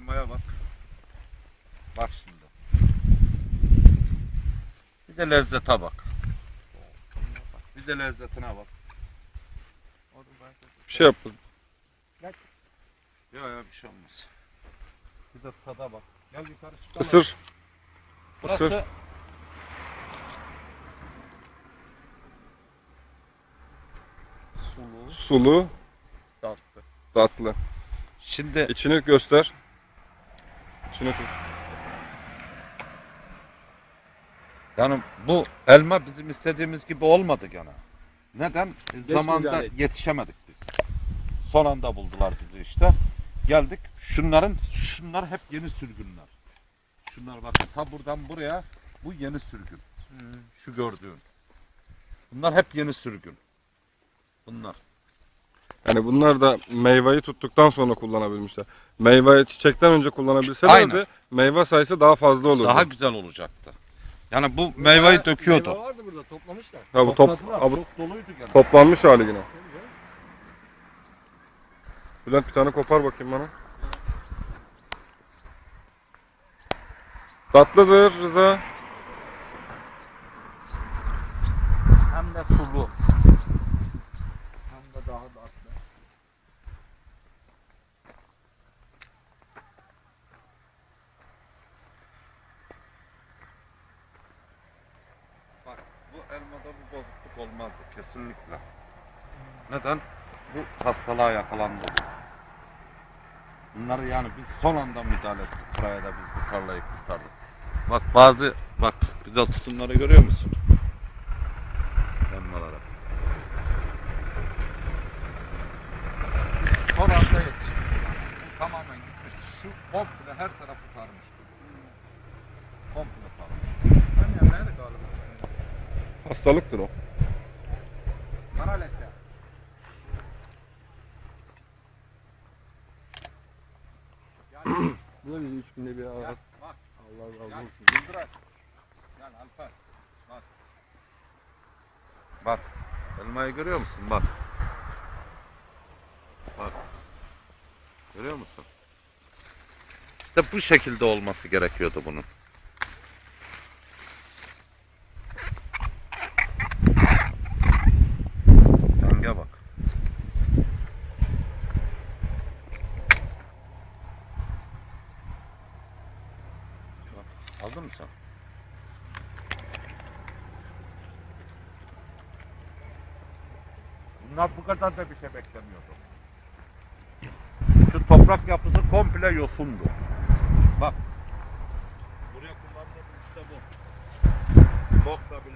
elmaya bak. Bak şimdi. Bir de lezzete bak. Bir de lezzetine bak. Bir şey yapın. Ya ya bir şey olmaz. Bir de tada bak. Gel yukarı çıkalım. Isır. Burası... Isır. Sulu. Sulu. Tatlı. Tatlı. Şimdi içini göster. İçini tut. yani bu elma bizim istediğimiz gibi olmadı gene. Neden? müdahale Zamanında ettik. yetişemedik biz. Son anda buldular bizi işte. Geldik. Şunların şunlar hep yeni sürgünler. Şunlar bakın ta buradan buraya bu yeni sürgün. Şu gördüğün. Bunlar hep yeni sürgün. Bunlar. Yani bunlar da meyveyi tuttuktan sonra kullanabilmişler. Meyveyi çiçekten önce kullanabilselerdi Aynen. meyve sayısı daha fazla olurdu. Daha güzel olacaktı. Yani bu meyveyi döküyordu. Meyve vardı burada toplamışlar. Ha, bu top, Topladılar, ha, bu çok doluydu gene. toplanmış hali yine. Bülent bir tane kopar bakayım bana. Tatlıdır Rıza. Hem de sulu. Hem de daha tatlı. Bak bu elmada bu bozukluk olmazdı kesinlikle. Neden? Bu hastalığa yakalandı. Bunları yani biz son anda müdahale ettik. Buraya da biz bu tarlayı kurtardık. Bak bazı bak güzel tutumları görüyor musun? Elmalara. Son anda yetişti. Bu tamamen gitmiş. Şu komple her tarafı sarmıştı. Komple sarmış. Hani nerede galiba? Hastalıktır o. Kara leke. Böyle üç günde bir ara. bak. Allah razı olsun. Yıldıray. Gel Alper. Bak. Bak. Elmayı görüyor musun? Bak. Bak. Görüyor musun? İşte bu şekilde olması gerekiyordu bunun. Renge bak. Bak, Aldın mı sen? Bunlar bu kadar da bir şey beklemiyordu. Şu toprak yapısı komple yosundu. Bak. Buraya kullandığımız işte bu. Bokla birlikte